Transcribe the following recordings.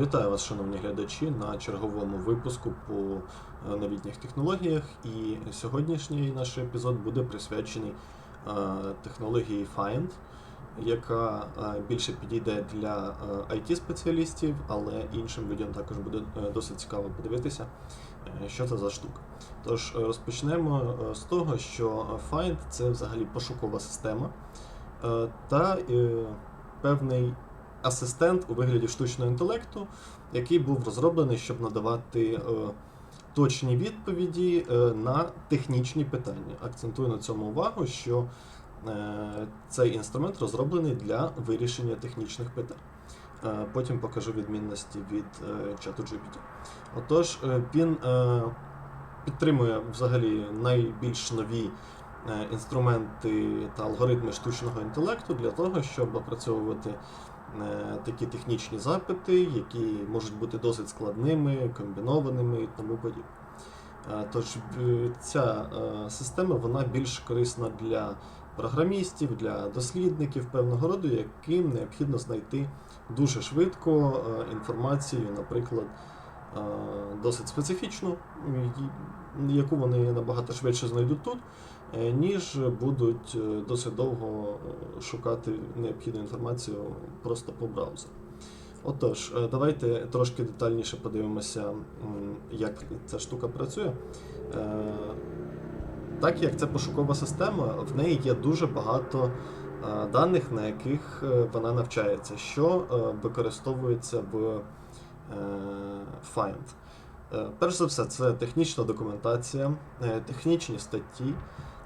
Вітаю вас, шановні глядачі, на черговому випуску по е, новітніх технологіях. І сьогоднішній наш епізод буде присвячений е, технології Find, яка е, більше підійде для IT-спеціалістів, але іншим людям також буде досить цікаво подивитися, що це за штука. Тож розпочнемо з того, що Find це взагалі пошукова система та певний асистент у вигляді штучного інтелекту, який був розроблений, щоб надавати е, точні відповіді е, на технічні питання. Акцентую на цьому увагу, що е, цей інструмент розроблений для вирішення технічних питань. Потім покажу відмінності від чату GPT. Отож, він підтримує взагалі найбільш нові інструменти та алгоритми штучного інтелекту для того, щоб опрацьовувати такі технічні запити, які можуть бути досить складними, комбінованими і тому подібне. Е, Тож е, ця е, система вона більш корисна для програмістів, для дослідників певного роду, яким необхідно знайти дуже швидко е, інформацію, наприклад, е, досить специфічну, яку вони набагато швидше знайдуть тут, е, ніж будуть е, досить довго е, шукати необхідну інформацію просто по браузеру. Отож, е, давайте трошки детальніше подивимося, як ця штука працює. Е, Так як це пошукова система, в неї є дуже багато е, даних, на яких е, вона навчається, що е, використовується в е, Find. Е, Перш за все, це технічна документація, е, технічні статті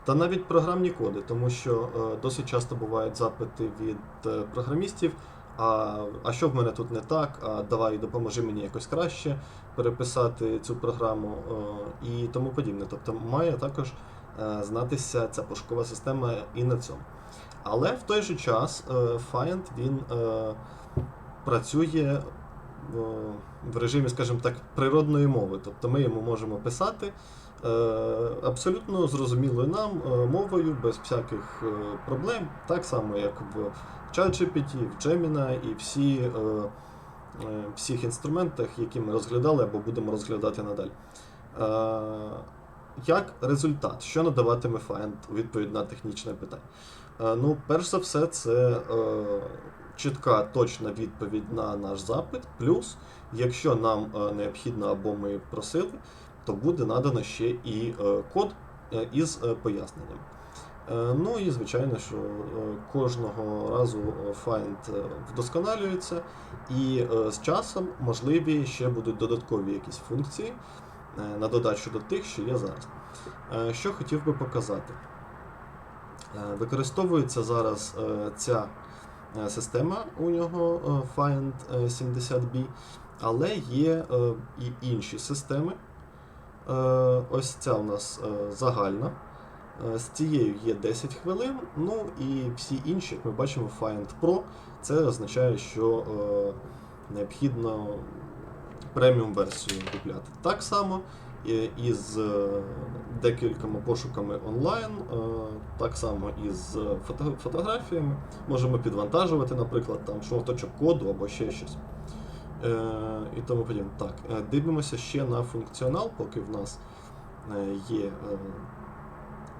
та навіть програмні коди, тому що е, досить часто бувають запити від е, програмістів. А, а що в мене тут не так? А давай допоможи мені якось краще переписати цю програму е, і тому подібне. Тобто має також знатися ця пошукова система і на цьому. Але в той же час Find він працює в режимі, скажімо так, природної мови. Тобто ми йому можемо писати абсолютно зрозумілою нам е, мовою, без всяких е, проблем, так само, як в ChatGPT, в Gemini і всі, е, е, всіх інструментах, які ми розглядали або будемо розглядати надалі. Е, як результат, що надаватиме Find відповідь на технічне питання? Е, Ну, перш за все, це е, чітка, точна відповідь на наш запит. Плюс, якщо нам е, необхідно або ми просили, то буде надано ще і е, код е, із е, поясненням. Ну і звичайно, що кожного разу Find вдосконалюється, і з часом можливі ще будуть додаткові якісь функції на додачу до тих, що є зараз. Що хотів би показати? Використовується зараз ця система у нього Find е, 70B, але є і інші системи. Е, Ось ця у нас е, загальна. Е, З цією є 10 хвилин, ну і всі інші, як ми бачимо, Find Pro, це означає, що необхідно преміум версію купляти. Так само із декількома пошуками онлайн, так само із фотографіями. Можемо підвантажувати, наприклад, там шматочок коду або ще щось. Е, і тому подібне. Так, е, дивимося ще на функціонал, поки в нас е, є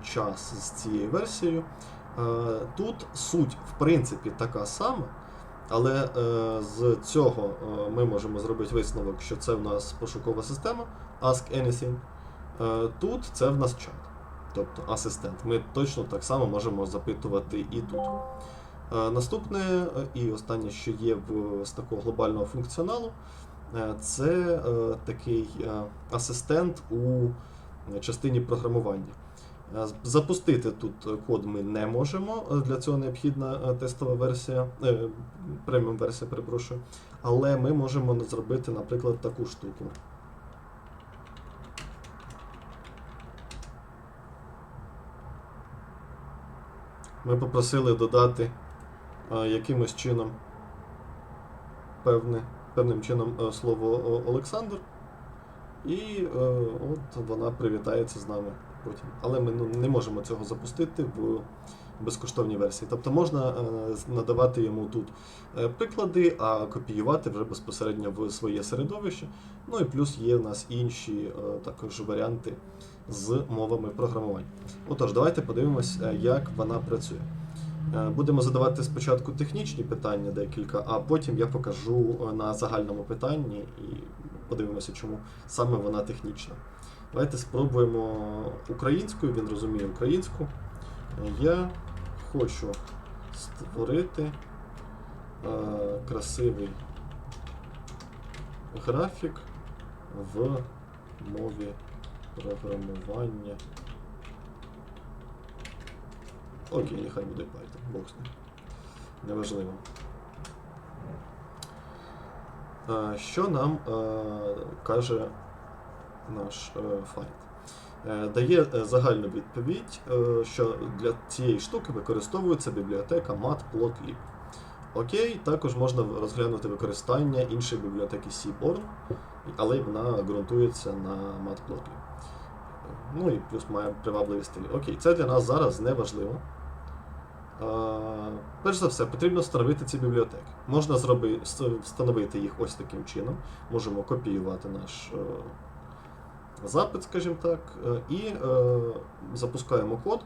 час з цією версією. Тут суть, в принципі, така сама, але з цього ми можемо зробити висновок, що це в нас пошукова система Ask Anything. Тут це в нас чат, тобто асистент. Ми точно так само можемо запитувати і тут. Е, Наступне е, і останнє, що є в, з такого глобального функціоналу, е, це такий асистент у частині програмування. Запустити тут код ми не можемо. Для цього необхідна тестова версія, преміум версія, перепрошую. Але ми можемо зробити, наприклад, таку штуку. Ми попросили додати якимось чином певне, певним чином е, слово Олександр. І е, от вона привітається з нами потім. Але ми ну, не можемо цього запустити в безкоштовній версії. Тобто можна е, надавати йому тут е, приклади, а копіювати вже безпосередньо в своє середовище. Ну і плюс є в нас інші е, також варіанти з мовами програмування. Отож, давайте подивимось, е, як вона працює. Е, Будемо задавати спочатку технічні питання декілька, а потім я покажу е, на загальному питанні і подивимося, чому саме вона технічна. Давайте спробуємо українською, він розуміє українську. Е, Я хочу створити красивий графік в мові програмування. Окей, нехай буде Python, ним. Неважливо. Що нам каже наш е, find? Е, Дає е, загальну відповідь, що для цієї штуки використовується бібліотека matplotlib. Окей, також можна розглянути використання іншої бібліотеки Seaborn, але вона ґрунтується на matplotlib. Ну і плюс має привабливі стилі. Окей, це для нас зараз не важливо. Е, Перш за все, потрібно встановити ці бібліотеки. Можна зроби, встановити їх ось таким чином. Можемо копіювати наш е, запит, скажімо так, е, і запускаємо код,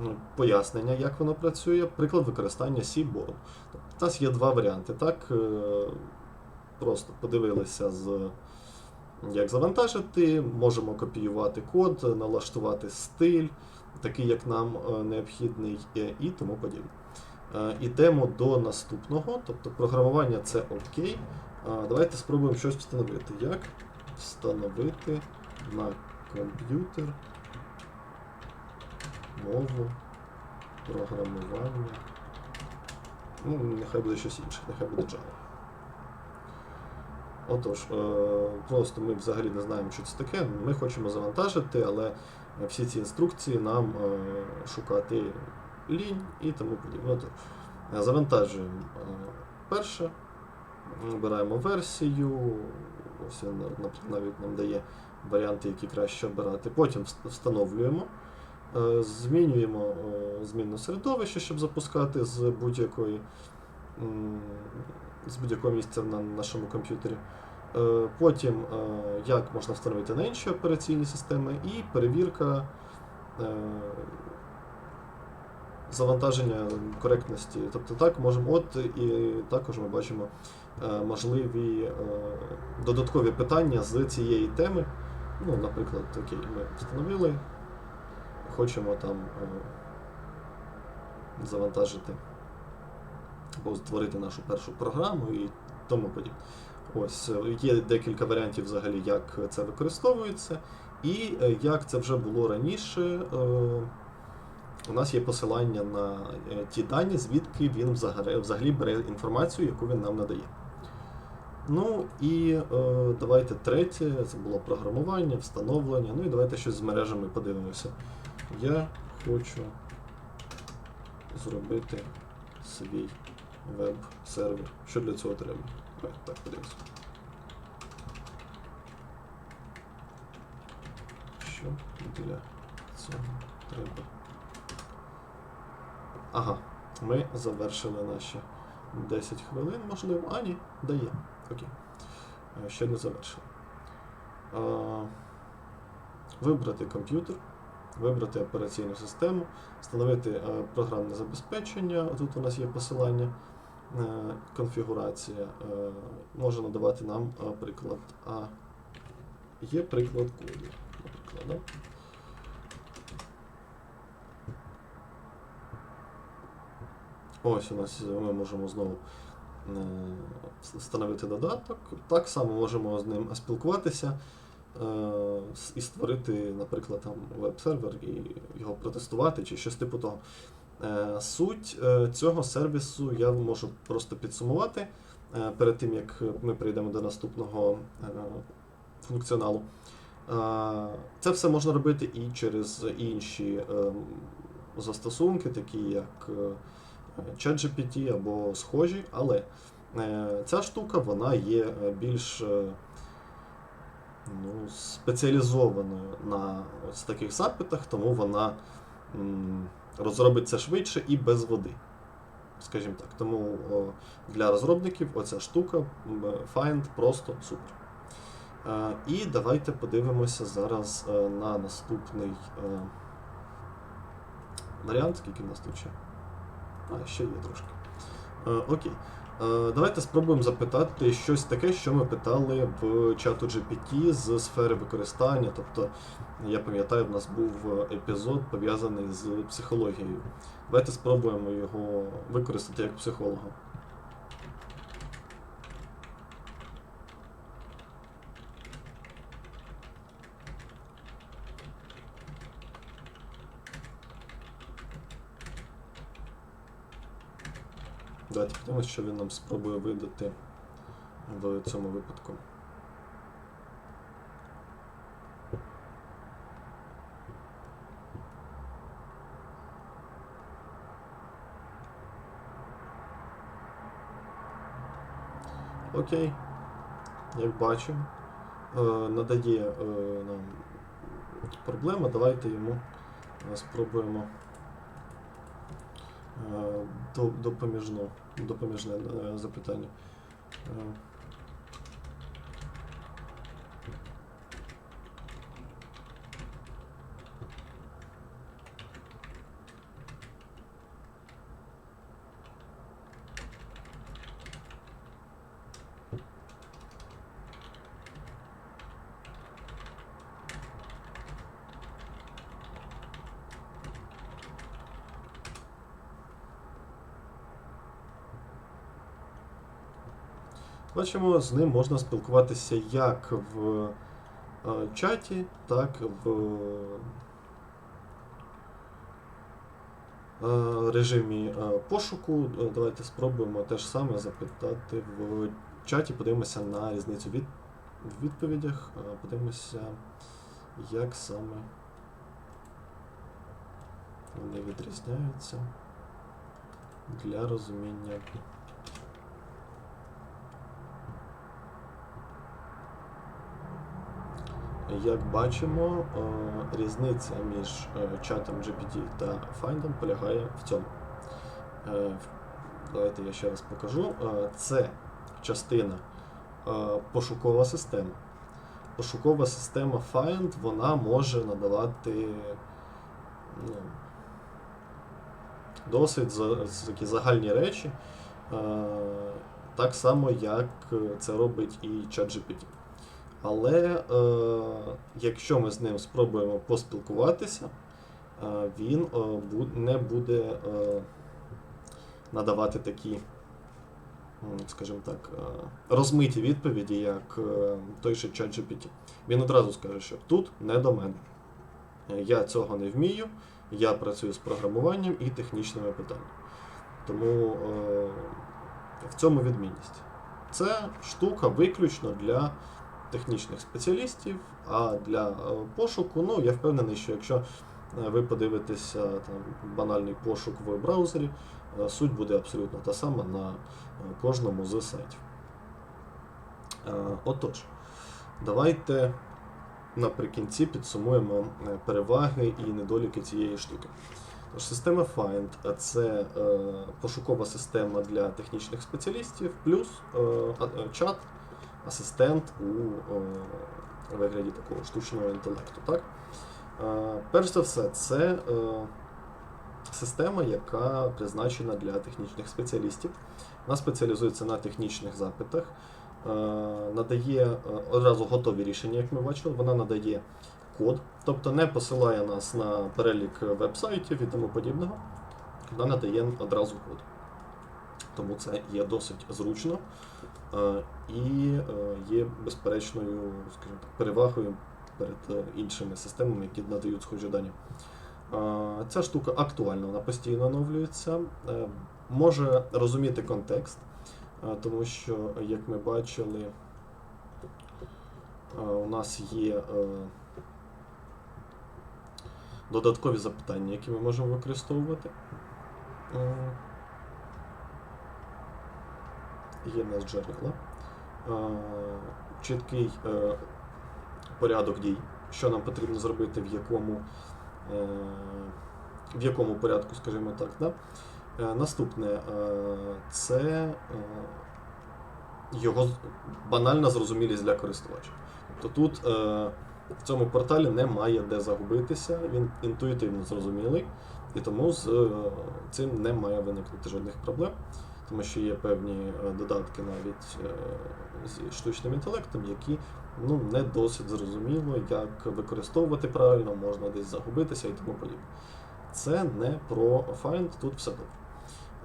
ну, пояснення, як воно працює, приклад використання Seaborn. Тобто, у нас є два варіанти. Так, просто подивилися з. Як завантажити, можемо копіювати код, налаштувати стиль, такий, як нам е, необхідний, і тому подібне. Е, Ідемо до наступного, тобто програмування це окей. Давайте спробуємо щось встановити. Як встановити на комп'ютер мову програмування. Ну, нехай буде щось інше, нехай буде Java. Отож, е, просто ми взагалі не знаємо, що це таке. Ми хочемо завантажити, але всі ці інструкції нам е, шукати лінь і тому подібне. Е, Завантажуємо е, перше, обираємо версію. Ось навіть нам дає варіанти, які краще обирати. Потім встановлюємо, е, змінюємо змінне середовище, щоб запускати з будь-якої з будь-якого місця на нашому комп'ютері. Е, Потім, е, як можна встановити на інші операційні системи, і перевірка е, завантаження коректності. Тобто так можемо, от і також ми бачимо можливі додаткові питання з цієї теми. Ну, наприклад, окей, ми встановили, хочемо там завантажити або створити нашу першу програму і тому подібне. Ось е, є декілька варіантів взагалі, як це використовується, і е, як це вже було раніше. е, У нас є посилання на ті дані, звідки він взагалі, бере інформацію, яку він нам надає. Ну і давайте третє, це було програмування, встановлення. Ну і давайте щось з мережами подивимося. Я хочу зробити свій веб-сервер. Що для цього треба? Давайте так подивимося. Що для цього треба? Ага, ми завершили наші 10 хвилин, можливо. А, ні, дає. Окей. Е, Ще не завершили. Вибрати комп'ютер, вибрати операційну систему, встановити е, програмне забезпечення. Тут у нас є посилання, конфігурація. Е, Може надавати нам е, приклад. А є приклад коду, наприклад. Ось у нас ми можемо знову е, встановити додаток. Так само можемо з ним спілкуватися е, і створити, наприклад, там веб-сервер і його протестувати чи щось типу того. Е, Суть е, цього сервісу я можу просто підсумувати е, перед тим, як ми перейдемо до наступного функціоналу. Це все можна робити і через інші застосунки, такі як ChatGPT або схожі, але ця штука вона є більш ну, спеціалізованою на ось таких запитах, тому вона розробить це швидше і без води. Скажімо так. Тому для розробників оця штука Find просто супер. Е, І давайте подивимося зараз е, на наступний е, варіант, скільки в нас тут ще. А, ще є трошки. Е, Окей. Е, Давайте спробуємо запитати щось таке, що ми питали в чату GPT з сфери використання. Тобто, я пам'ятаю, в нас був епізод пов'язаний з психологією. Давайте спробуємо його використати як психолога. Давайте подивимося, що він нам спробує видати в цьому випадку. Окей. Як бачимо, е, надає е, нам проблему. Давайте йому е, спробуємо е, до- допоміжну, допоміжне е, запитання. Бачимо, з ним можна спілкуватися як в е, чаті, так в е, режимі е, пошуку. Давайте спробуємо те ж саме запитати в чаті, подивимося на різницю від, в відповідях, подивимося, як саме вони відрізняються для розуміння. Як бачимо, е, різниця між е, чатом GPT та Find полягає в цьому. Е, Давайте я ще раз покажу. Це частина пошукова система. Пошукова система Find вона може надавати ну, досить такі загальні речі, так само, як це робить і ChatGPT. Але е, якщо ми з ним спробуємо поспілкуватися, е, він е, не буде е, надавати такі, скажімо так, е, розмиті відповіді, як е, той же ChatGPT. Він одразу скаже, що тут не до мене. Я цього не вмію, я працюю з програмуванням і технічними питаннями. Тому е, в цьому відмінність. Це штука виключно для технічних спеціалістів, а для е, пошуку, ну я впевнений, що якщо е, ви подивитеся там, банальний пошук в браузері, е, суть буде абсолютно та сама на кожному з сайтів. Отож, давайте наприкінці підсумуємо переваги і недоліки цієї штуки. Тож, система Find це пошукова система для технічних спеціалістів, плюс чат, асистент у е, вигляді такого штучного інтелекту. Так? Е, перш за все, це е, система, яка призначена для технічних спеціалістів. Вона спеціалізується на технічних запитах, надає одразу готові рішення, як ми бачили, вона надає код, тобто не посилає нас на перелік веб-сайтів і тому подібного. Вона надає одразу код. Тому це є досить зручно і е, є безперечною скажімо так, перевагою перед е, іншими системами, які надають схожі дані. Е, Ця штука актуальна, вона постійно оновлюється, е, може розуміти контекст, е, тому що, як ми бачили, е, у нас є е, додаткові запитання, які ми можемо використовувати. Е, Є в нас джерела. Е, Чіткий е, порядок дій, що нам потрібно зробити, в якому е, в якому порядку, скажімо так. Да? Наступне це його банальна зрозумілість для користувача. Тобто тут в цьому порталі немає де загубитися, він інтуїтивно зрозумілий, і тому з цим не має виникнути жодних проблем, тому що є певні е, додатки навіть е, зі штучним інтелектом, які ну, не досить зрозуміло, як використовувати правильно, можна десь загубитися і тому подібне. Це не про Find, тут все добре.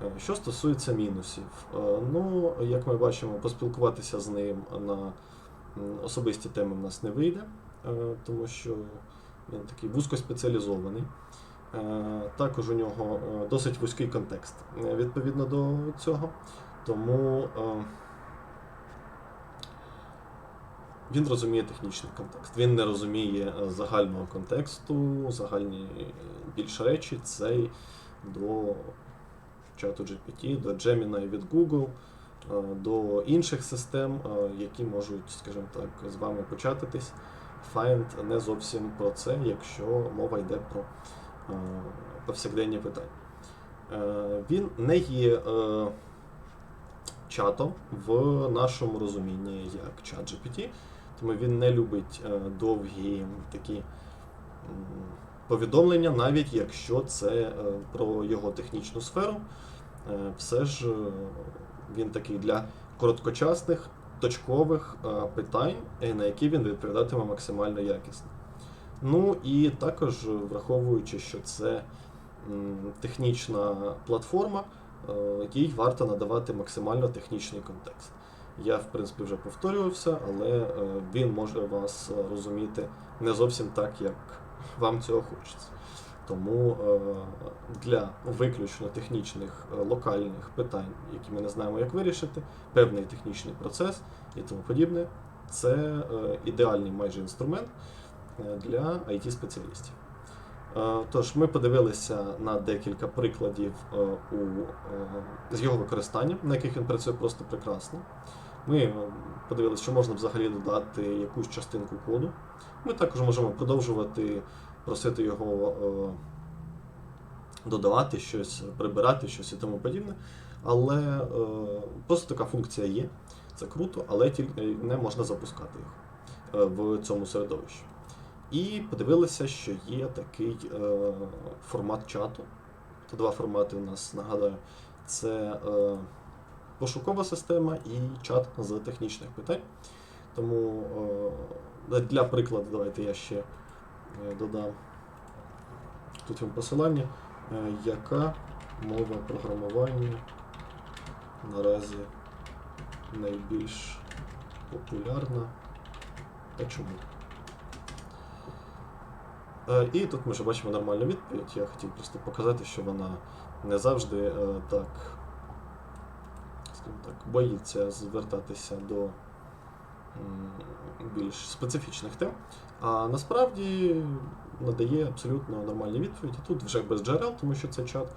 Е, Що стосується мінусів, ну, як ми бачимо, поспілкуватися з ним на особисті теми в нас не вийде, тому що він такий вузькоспеціалізований. Е, Також у нього е, досить вузький контекст е, відповідно до цього. Тому він розуміє технічний контекст. Він не розуміє загального контексту, загальні е, більш речі. Цей до чату GPT, до Gemini від Google, до інших систем, які можуть, скажімо так, з вами початитись. Find не зовсім про це, якщо мова йде про повсякденні питання. Е, Він не є е, чатом в нашому розумінні як чат GPT, тому він не любить е, довгі такі повідомлення, навіть якщо це е, про його технічну сферу. Е, Все ж е, він такий для короткочасних, точкових е, питань, е, на які він відповідатиме максимально якісно. Ну і також, е, враховуючи, що це технічна платформа, е, їй варто надавати максимально технічний контекст. Я, в принципі, вже повторювався, але е, він може вас розуміти не зовсім так, як вам цього хочеться. Тому для виключно технічних локальних питань, які ми не знаємо, як вирішити, певний технічний процес і тому подібне, це ідеальний майже інструмент для IT-спеціалістів. Е, Тож ми подивилися на декілька прикладів е, у, е, з його використанням, на яких він працює просто прекрасно. Ми е, подивилися, що можна взагалі додати якусь частинку коду. Ми також можемо продовжувати просити його е, додавати щось, прибирати щось і тому подібне. Але е, просто така функція є. Це круто, але тільки не можна запускати їх е, в цьому середовищі. І подивилися, що є такий е, формат чату. То два формати у нас, нагадаю, це е, пошукова система і чат з технічних питань. Тому е, для прикладу, давайте я ще е, додам тут вам посилання, е, яка мова програмування наразі найбільш популярна та чому. Е, І тут ми вже бачимо нормальну відповідь. Я хотів просто показати, що вона не завжди е, так, скажімо так, боїться звертатися до більш специфічних тем. А насправді надає абсолютно нормальні відповіді. Тут вже без джерел, тому що це чат.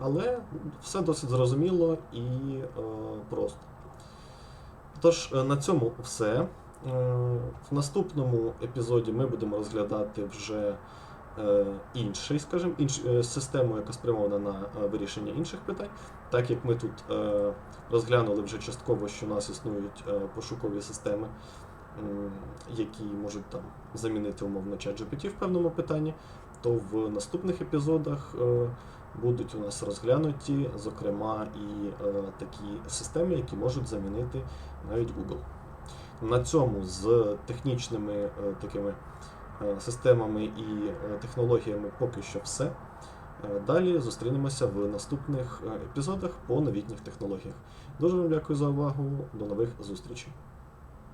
Але все досить зрозуміло і е, просто. Тож, е, на цьому все. Е, В наступному епізоді ми будемо розглядати вже е, інший, скажімо, інш, е, систему, яка спрямована на вирішення інших питань. Так як ми тут розглянули вже частково, що у нас існують пошукові системи, які можуть там замінити умовно чат GPT в певному питанні, то в наступних епізодах будуть у нас розглянуті, зокрема, і такі системи, які можуть замінити навіть Google. На цьому з технічними е, такими е, системами і е, технологіями поки що все. Далі зустрінемося в наступних епізодах по новітніх технологіях. Дуже вам дякую за увагу. До нових зустрічей.